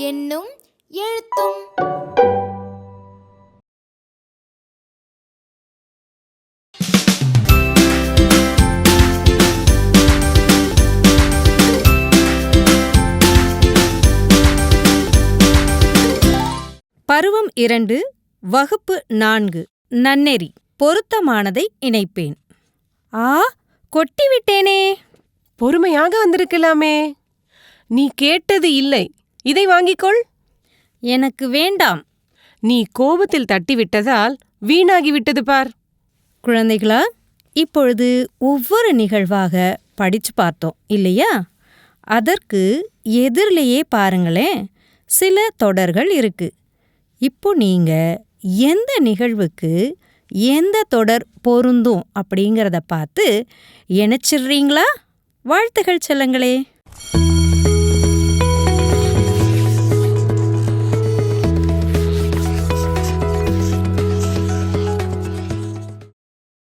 என்னும் எழுத்தும். பருவம் இரண்டு வகுப்பு நான்கு. நன்னெறி பொருத்தமானதை இணைப்பேன். ஆ கொட்டிவிட்டேனே. பொறுமையாக வந்திருக்கலாமே. நீ கேட்டது இல்லை. இதை வாங்கிக்கொள். எனக்கு வேண்டாம். நீ கோபத்தில் தட்டிவிட்டதால் வீணாகிவிட்டது பார். குழந்தைகளா இப்பொழுது ஒவ்வொரு நிகழ்வாக படிச்சு பார்த்தோம் இல்லையா? அதற்கு எதிரிலேயே பாருங்களேன் சில தொடர்கள் இருக்கு. இப்போ நீங்க எந்த நிகழ்வுக்கு எந்த தொடர் பொருந்தும் அப்படிங்கிறத பார்த்து இணைச்சிடுறீங்களா? வாழ்த்துகள் செல்லங்களே.